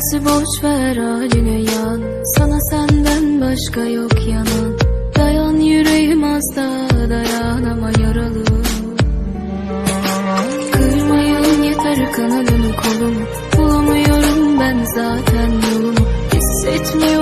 Gerisi boş ver haline yan. Sana senden başka yok yanan Dayan yüreğim hasta dayan ama yaralı. Kırmayın yeter kanadını kolumu Bulamıyorum ben zaten yolumu Hissetmiyorum